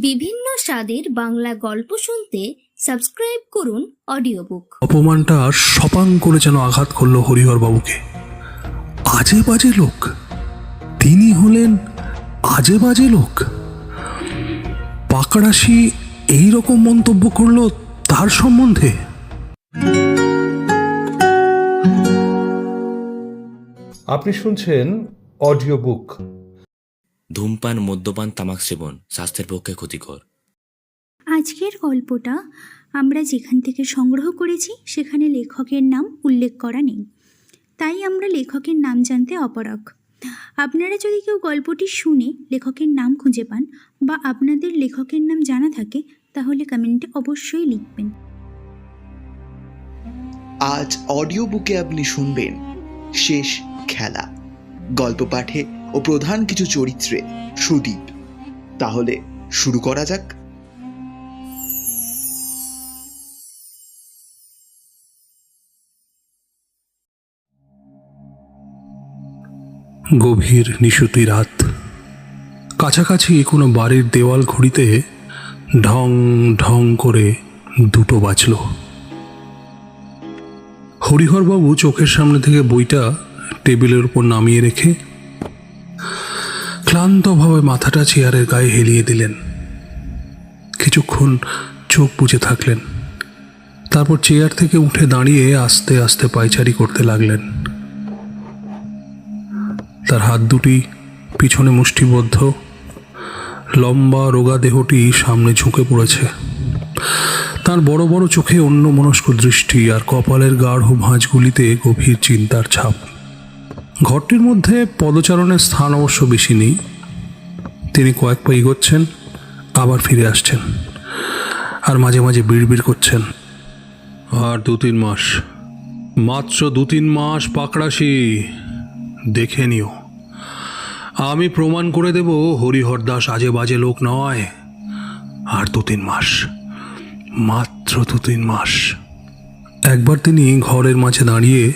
বিভিন্ন স্বাদের বাংলা গল্প শুনতে সাবস্ক্রাইব করুন অডিও বুক অপমানটা সপাং করে যেন আঘাত করল হরিহর বাবুকে। আজে বাজে লোক। তিনি হলেন আজে বাজে লোক। পাকড়াশি এই রকম মন্তব্য করল তার সম্বন্ধে। আপনি শুনছেন অডিও বুক ধূমপান মদ্যপান তামাক সেবন স্বাস্থ্যের পক্ষে ক্ষতিকর। আজকের গল্পটা আমরা যেখান থেকে সংগ্রহ করেছি সেখানে লেখকের নাম উল্লেখ করা নেই। তাই আমরা লেখকের নাম জানতে অপারগ। আপনারা যদি কেউ গল্পটি শুনে লেখকের নাম খুঁজে পান বা আপনাদের লেখকের নাম জানা থাকে তাহলে কমেন্টে অবশ্যই লিখবেন। আজ অডিও বুকে আপনি শুনবেন শেষ খেলা। গল্প পাঠে ও প্রধান কিছু চরিত্রে, সুদীপ। তাহলে শুরু করা যাক। গভীর নিশুতি রাত। কাছাকাছি কোনো বাড়ির দেওয়াল ঘড়িতে ঢং ঢং করে দুটো বাজল। হরিহরবাবু চোখের সামনে থেকে বইটা টেবিলের উপর নামিয়ে রেখে ক্লান্তভাবে মাথাটা চেয়ারের গায়ে হেলিয়ে দিলেন। কিছুক্ষণ চোখ বুজে থাকলেন। তারপর চেয়ার থেকে উঠে দাঁড়িয়ে আস্তে আস্তে পায়চারি করতে লাগলেন। তার হাত দুটি পিছনে মুষ্টিবদ্ধ। লম্বা রোগা দেহটি সামনে ঝুঁকে পড়েছে। তার বড় বড় চোখে অন্য মনস্ক দৃষ্টি আর কপালের গাঢ় ভাঁজগুলিতে গভীর চিন্তার ছাপ। ঘরটির মধ্যে পদচারণের স্থান অবশ্য বেশি নেই। তিনি কয়েক পা এগোচ্ছেন আবার ফিরে আসছেন আর মাঝে মাঝে বিড়বিড় করছেন। আর দু তিন মাস মাত্র দু তিন মাস পাকড়াশি দেখে নিও। আমি প্রমাণ করে দেব হরিহর দাস আজে বাজে লোক নয়। আর দু তিন মাস মাত্র দু তিন মাস। একবার তিনি ঘরের মাঝে দাঁড়িয়ে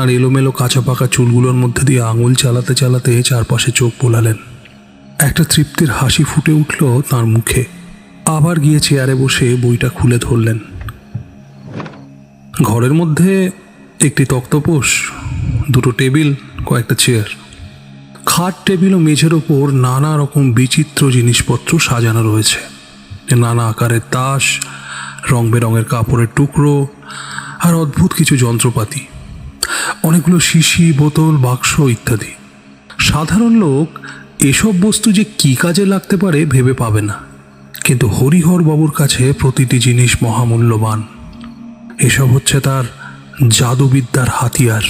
তার এলোমেলো কাঁচা পাকা চুলগুলোর মধ্যে দিয়ে আঙুল চালাতে চালাতে চারপাশে চোখ বোলালেন। একটা তৃপ্তির হাসি ফুটে উঠল তার মুখে। আবার গিয়ে চেয়ারে বসে বইটা খুলে ধরলেন। ঘরের মধ্যে একটি তক্তপোষ, দুটো টেবিল, কয়েকটা চেয়ার। খাট, টেবিল ও মেঝের ওপর নানা রকম বিচিত্র জিনিসপত্র সাজানো রয়েছে। নানা আকারের তাস, রং বেরঙের কাপড়ের টুকরো আর অদ্ভুত কিছু যন্ত্রপাতি। অনেকগুলো শিশি, বোতল, বাক্স ইত্যাদি। সাধারণ লোক এসব বস্তু যে কী কাজে লাগতে পারে ভেবে পাবে না। কিন্তু হরিহর বাবুর কাছে প্রতিটি জিনিস মহামূল্যবান। এসব হচ্ছে তার জাদুবিদ্যার হাতিয়ার।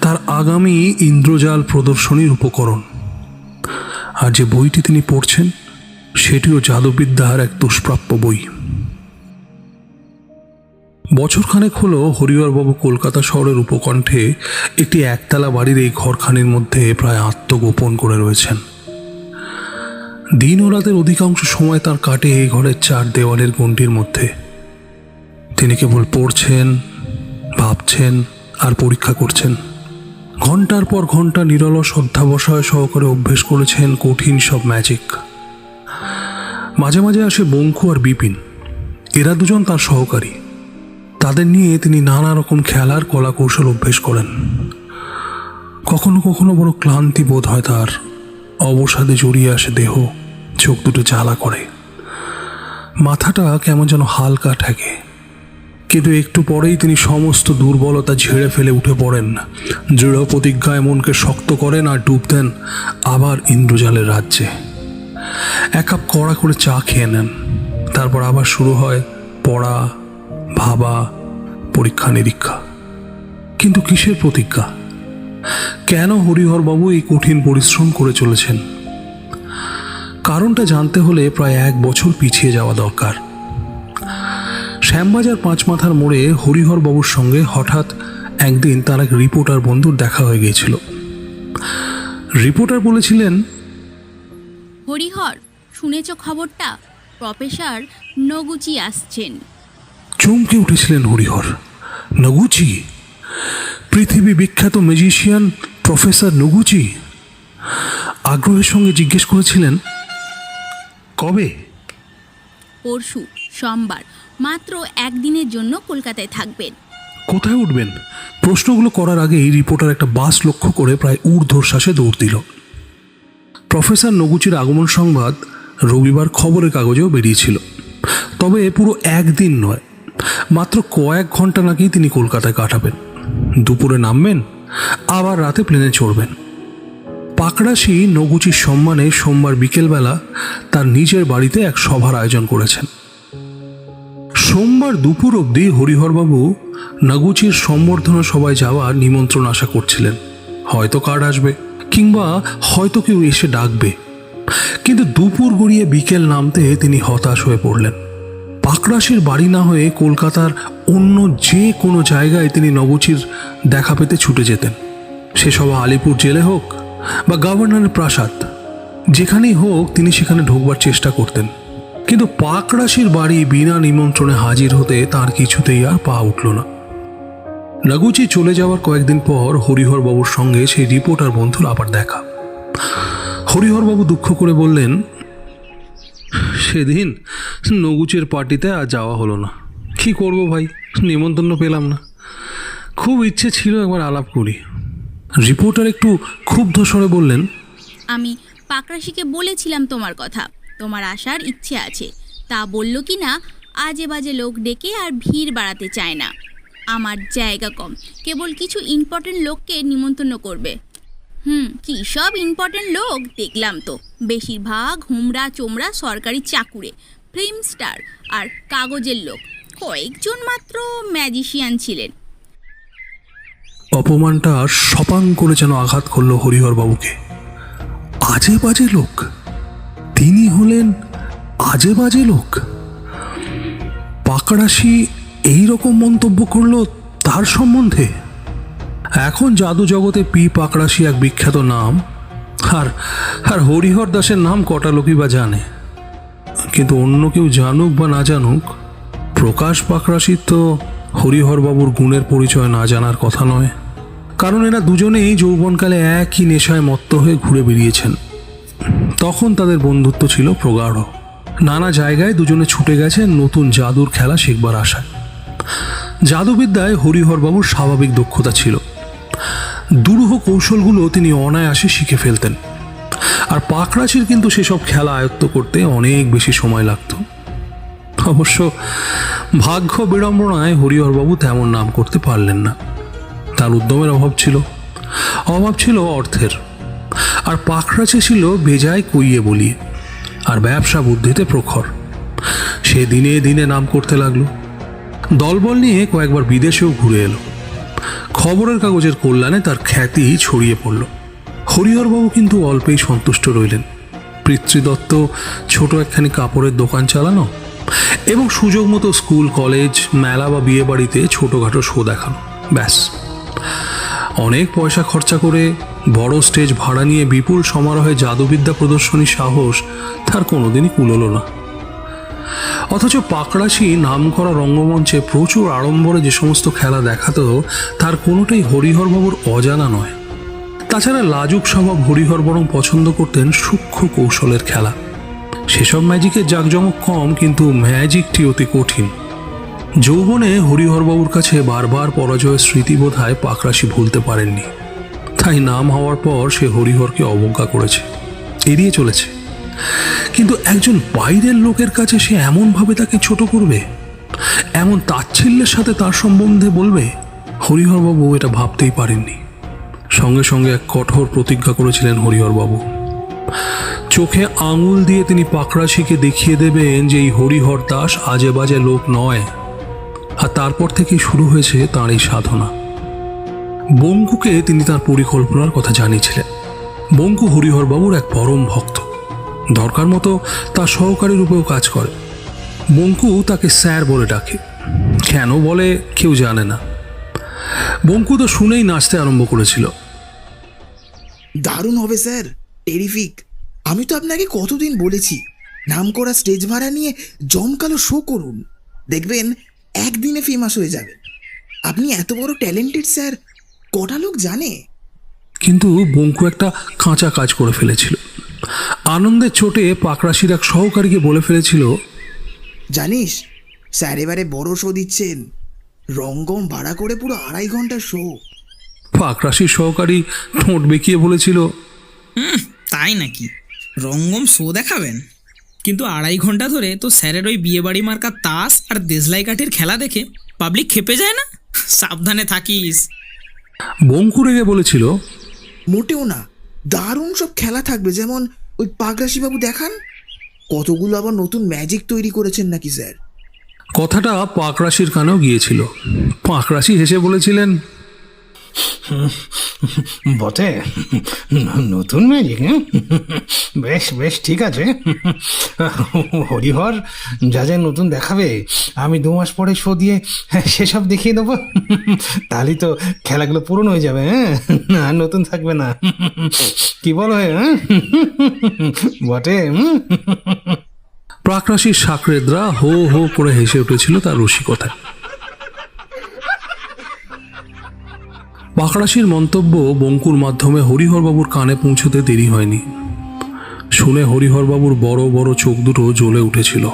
তার আগামী ইন্দ্রজাল প্রদর্শনীর উপকরণ। আর যে বইটি তিনি পড়ছেন, সেটিও জাদুবিদ্যার এক দুষ্প্রাপ্য বই। বছরখানেক হলো হরিহরবাবু কলকাতা শহরের উপকণ্ঠে একটি একতলা বাড়ির এই ঘরখানির মধ্যে প্রায় আত্মগোপন করে রয়েছেন। দিন ও রাতের অধিকাংশ সময় তার কাটে এই ঘরের চার দেওয়ালের গণ্ডির মধ্যে। তিনি কেবল পড়ছেন, ভাবছেন আর পরীক্ষা করছেন। ঘণ্টার পর ঘণ্টা নিরলস অধ্যাবসায় সহকারে অভ্যেস করেছেন কঠিন সব ম্যাজিক মাঝে মাঝে আসে বঙ্কু আর বিপিন। এরা দুজন তার সহকারী। তাদের নিয়ে তিনি নানা রকম খেলার কলা কৌশল অভ্যেস করেন। কখনো কখনো বড় ক্লান্তি বোধ হয় তার। অবসাদে জড়িয়ে আসে দেহ, চোখ দুটো জ্বালা করে। মাথাটা কেমন যেন হালকা ঠেকে। কিন্তু একটু পরেই তিনি সমস্ত দুর্বলতা ঝেড়ে ফেলে উঠে পড়েন। দৃঢ় প্রতিজ্ঞায় মনকে শক্ত করেন আর ডুব দেন আবার ইন্দ্রজালের রাজ্যে। এক কাপ কড়া করে চা খেয়ে নেন। তারপর আবার শুরু হয় পড়া ভাবা, পরীক্ষা, নিরীক্ষা। কিন্তু কিসের প্রতিজ্ঞা? কেন হরিহরবাবু এই কঠিন পরিশ্রম করে চলেছেন? কারণটা জানতে হলে প্রায় এক বছর পিছিয়ে যাওয়া দরকার। শ্যামবাজার পাঁচ মাথার মোড়ে হরিহর বাবুর সঙ্গে হঠাৎ একদিন তার এক রিপোর্টার বন্ধুর দেখা হয়ে গিয়েছিল। রিপোর্টার বলেছিলেন, হরিহর, শুনেছ খবরটা? প্রফেসর নগুচি আসছেন। চমকে উঠেছিলেন হরিহর। নগুচি পৃথিবী বিখ্যাত ম্যাজিশিয়ান প্রফেসর নগুচি? আগ্রহের সঙ্গে জিজ্ঞেস করেছিলেন কবে? পরশু সোমবার মাত্র একদিনের জন্য কলকাতায় থাকবেন। কোথায় উঠবেন? প্রশ্নগুলো করার আগেই রিপোর্টার একটা বাস লক্ষ্য করে প্রায় ঊর্ধ্বশ্বাসে দৌড় দিল। প্রফেসর নগুচির আগমন সংবাদ রবিবার খবরের কাগজেও বেরিয়েছিল। তবে পুরো একদিন নয় মাত্র কয়েক ঘণ্টা নাকি তিনি কলকাতায় কাটাবেন। দুপুরে নামবেন, আবার রাতে প্লেনে চড়বেন। পাকড়াশি নগুচির সম্মানে সোমবার বিকেলবেলা তার নিজের বাড়িতে এক সভার আয়োজন করেছেন। সোমবার দুপুর অবধি হরিহরবাবু নাগুচির সম্বর্ধনা সভায় যাওয়ার নিমন্ত্রণ আশা করছিলেন। হয়তো কার্ড আসবে, কিংবা হয়তো কেউ এসে ডাকবে। কিন্তু দুপুর গড়িয়ে বিকেল নামতে তিনি হতাশ হয়ে পড়লেন। পাকড়াশির বাড়ি না হয়ে কলকাতার অন্য যে কোনো জায়গায় তিনি নগুচির দেখা পেতে ছুটে যেতেন। সে সভা আলিপুর জেলে হোক বা গভর্নরের প্রাসাদ, যেখানেই হোক তিনি সেখানে ঢোকবার চেষ্টা করতেন। কিন্তু পাকড়াশির বাড়ি বিনা নিমন্ত্রণে হাজির হতে তার কিছুতেই আর পা উঠল না। নাগুচি চলে যাওয়ার কয়েকদিন পর হরিহর বাবুর সঙ্গে সেই রিপোর্টার বন্ধুর আবার দেখা। হরিহর বাবু দুঃখ করে বললেন সেদিন নগুচের পার্টিতে আর যাওয়া হলো না। কি করব ভাই? নিমন্ত্রণ পেলাম না। খুব ইচ্ছে ছিল একবার আলাপ করি। রিপোর্টার একটু ক্ষুব্ধ স্বরে বললেন, আমি পাকরাশিকে বলেছিলাম তোমার কথা। তোমার আসার ইচ্ছে আছে। তা বলল কি না আজে বাজে লোক ডেকে আর ভিড় বাড়াতে চায় না। আমার জায়গা কম। কেবল কিছু ইম্পর্টেন্ট লোককে নিমন্ত্রণ করবে। হুম, কি সব ইম্পর্টেন্ট লোক দেখলাম তো। বেশিরভাগ হুমরা চোমরা সরকারি চাকুরে ফিল্ম স্টার আর কাগজের লোক। কয়েকজন মাত্র ম্যাজিশিয়ান ছিলেন। অপমানটা সপাং করে যেন আঘাত করল হরিহর বাবুকে আজে বাজে লোক। তিনি হলেন আজে বাজে লোক। পাকড়াশি এই রকম মন্তব্য করল তার সম্বন্ধে? এখন জাদু জগতে পি পাকড়াশি এক বিখ্যাত নাম। আর আর হরিহর দাসের নাম কটা লোকই বা জানে। কিন্তু অন্য কেউ জানুক বা না জানুক, প্রকাশ পাকড়াশির তো হরিহরবাবুর গুণের পরিচয় না জানার কথা নয়। কারণ এরা দুজনেই যৌবনকালে একই নেশায় মত্ত হয়ে ঘুরে বেরিয়েছেন তখন তাদের বন্ধুত্ব ছিল প্রগাঢ়। নানা জায়গায় দুজনে ছুটে গেছেন নতুন জাদুর খেলা শিখবার আশায়। জাদুবিদ্যায় হরিহরবাবুর স্বাভাবিক দক্ষতা ছিল। দুরূহ কৌশলগুলো তিনি অনায়াসে শিখে ফেলতেন। আর পাকড়াচির কিন্তু সেসব খেলা আয়ত্ত করতে অনেক বেশি সময় লাগতো। অবশ্য ভাগ্য বিড়ম্বনায় হরিহরবাবু তেমন নাম করতে পারলেন না। তার উদ্যমের অভাব ছিল। অভাব ছিল অর্থের। আর পাকড়াচে ছিল বেজায় কইয়ে বলিয়ে আর ব্যবসা বুদ্ধিতে প্রখর। সে দিনে দিনে নাম করতে লাগল। দলবল নিয়ে কয়েকবার বিদেশেও ঘুরে এলো। খবরের কাগজের কল্যাণে তার খ্যাতি ছড়িয়ে পড়ল। হরিহরবাবু কিন্তু অল্পেই সন্তুষ্ট রইলেন। পিতৃদত্ত ছোট একখানি কাপড়ের দোকান চালানো এবং সুযোগ মতো স্কুল, কলেজ, মেলা বা বিয়ে বাড়িতে ছোটোখাটো শো দেখানো। ব্যাস। অনেক পয়সা খরচা করে বড় স্টেজ ভাড়া নিয়ে বিপুল সমারোহে জাদুবিদ্যা প্রদর্শনীর সাহস তার কোনোদিনই কুলোলো না। অথচ পাকড়াশি নামকরা রঙ্গমঞ্চে প্রচুর আড়ম্বরে যে সমস্ত খেলা দেখাতো, তার কোনোটাই হরিহরবাবুর অজানা নয়। তাছাড়া লাজুক স্বভাব হরিহর বরং পছন্দ করতেন সূক্ষ্ম কৌশলের খেলা। সেসব ম্যাজিকের জাঁকজমক কম, কিন্তু ম্যাজিকটি অতি কঠিন। যৌবনে হরিহরবাবুর কাছে বারবার পরাজয়ের স্মৃতি বোধহয় পাকরাশি ভুলতে পারেননি। তাই নাম হওয়ার পর সে হরিহরকে অবজ্ঞা করেছে। এড়িয়ে চলেছে। কিন্তু একজন বাইরের লোকের কাছে সে এমনভাবে তাকে ছোট করবে? এমন তাচ্ছিল্যের সাথে তার সম্বন্ধে বলবে? হরিহরবাবু এটা ভাবতেই পারেননি। সঙ্গে সঙ্গে এক কঠোর প্রতিজ্ঞা করেছিলেন হরিহরবাবু। চোখে আঙুল দিয়ে তিনি পাকড়াশিকে দেখিয়ে দেবেন যে এই হরিহর দাস আজে বাজে লোক নয়। আর তারপর থেকেই শুরু হয়েছে তাঁর এই সাধনা। বঙ্কুকে তিনি তার পরিকল্পনার কথা জানিয়েছিলেন। বঙ্কু হরিহরবাবুর এক পরম ভক্ত। দরকার মতো তার সহকারী রূপেও কাজ করে। বঙ্কু তাকে স্যার বলে ডাকে। কেন বলে কেউ জানে না। বঙ্কু তো শুনেই নাচতে আরম্ভ করেছিল। দারুণ হবে স্যার টেরিফিক আমি তো আপনাকে কতদিন বলেছি নাম করা স্টেজ ভাড়া নিয়ে জমকালো শো করুন। দেখবেন একদিনে ফেমাস হয়ে যাবে। আপনি এত বড় ট্যালেন্টেড স্যার। কটা লোক জানে? কিন্তু বঙ্কু একটা কাঁচা কাজ করে ফেলেছিল। আনন্দের চোটে পাকরাশির এক সহকারীকে বলে ফেলেছিল জানিস স্যার এবারে বড় শো দিচ্ছেন। রঙ্গম ভাড়া করে পুরো আড়াই ঘণ্টা শো পাকরাশির সহকারী ঠোঁট বেঁকিয়ে বলেছিল তাই নাকি? রঙ্গম শো দেখাবেন? কিন্তু আড়াই ঘণ্টা ধরে তো স্যারের ওই বিয়েবাড়ি মার্কা তাস আর দেশলাই কাঠির খেলা দেখে পাবলিক খেপে যায় না? সাবধানে থাকিস। বঙ্কু রেগে বলেছিল মোটেও না। দারুণ সব খেলা থাকবে, যেমন ওই পাগরাশিবাবু দেখান। কতগুলো আবার নতুন ম্যাজিক তৈরি করেছেন নাকি, স্যার? কথাটা পাকরাশির কানেও গিয়েছিল। পাকরাশি হেসে বলেছিলেন বটে? নতুন ম্যাজিক হ্যাঁ? বেশ বেশ, ঠিক আছে। হরিহর যা যা নতুন দেখাবে, আমি দু মাস পরে শো দিয়ে সেসব দেখিয়ে দেবো। তাহলেই তো খেলাগুলো পূরণ হয়ে যাবে হ্যাঁ? আর নতুন থাকবে না। কি বলো হ্যাঁ? বটে? প্রাকরাশির সাকরেদরা হো হো করে হেসে উঠেছিল তার রসিকতায়। পাকরাশির মন্তব্য বঙ্কুর মাধ্যমে হরিহরবাবুর কানে পৌঁছতে দেরি হয়নি। শুনে হরিহরবাবুর বড় বড় চোখ দুটো জ্বলে উঠেছিল।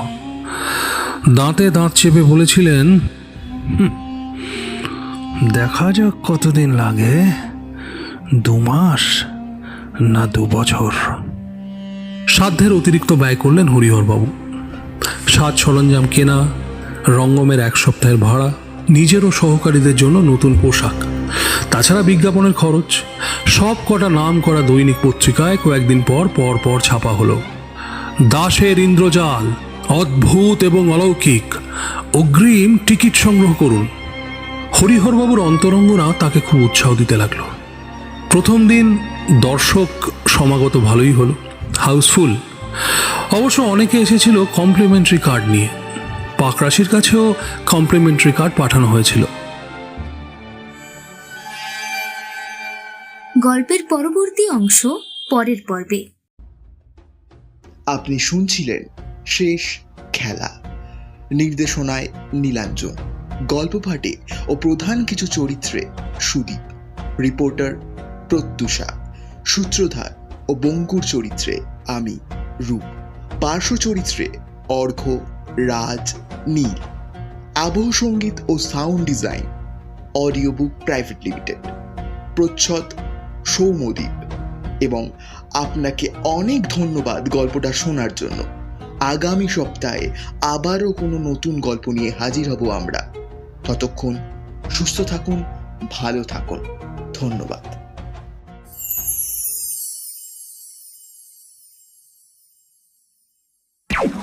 দাঁতে দাঁত চেপে বলেছিলেন দেখা যাক কতদিন লাগে, দু মাস না দু বছর। সাধ্যের অতিরিক্ত ব্যয় করলেন হরিহরবাবু। সাজ সরঞ্জাম কেনা, রঙ্গমের এক সপ্তাহের ভাড়া নিজের ও সহকারীদের জন্য নতুন পোশাক। তাছাড়া বিজ্ঞাপনের খরচ? সব কটা নাম করা দৈনিক পত্রিকায় কয়েকদিন পর পর পর ছাপা হলো। দাসের ইন্দ্রজাল, অদ্ভুত এবং অলৌকিক, অগ্রিম টিকিট সংগ্রহ করুন। হরিহরবাবুর অন্তরঙ্গনা তাকে খুব উৎসাহ দিতে লাগল। প্রথম দিন দর্শক সমাগত ভালোই হলো, হাউসফুল। অবশ্য অনেকে এসেছিল কমপ্লিমেন্টারি কার্ড নিয়ে। পাকরাশির কাছেও কমপ্লিমেন্টারি কার্ড পাঠানো হয়েছিল। গল্পের পরবর্তী অংশ পরের পর্বে। আপনি শুনছিলেন শেষ খেলা। নির্দেশনায় নীলাঞ্জন, গল্প পাঠে ও প্রধান কিছু চরিত্রে সুদীপ, রিপোর্টার প্রত্যুষা, সূত্রধার ও বঙ্কুর চরিত্রে আমি, রূপ। পার্শ্ব চরিত্রে অর্ঘ্য রাজ, নীল। আবহ সংগীত ও sound design, audio book private limited. প্রচ্ছদ সৌমদ্বীপ এবং আপনাকে অনেক ধন্যবাদ গল্পটা শোনার জন্য। আগামী সপ্তাহে আবারও কোনো নতুন গল্প নিয়ে হাজির হব আমরা। ততক্ষণ সুস্থ থাকুন, ভালো থাকুন। ধন্যবাদ।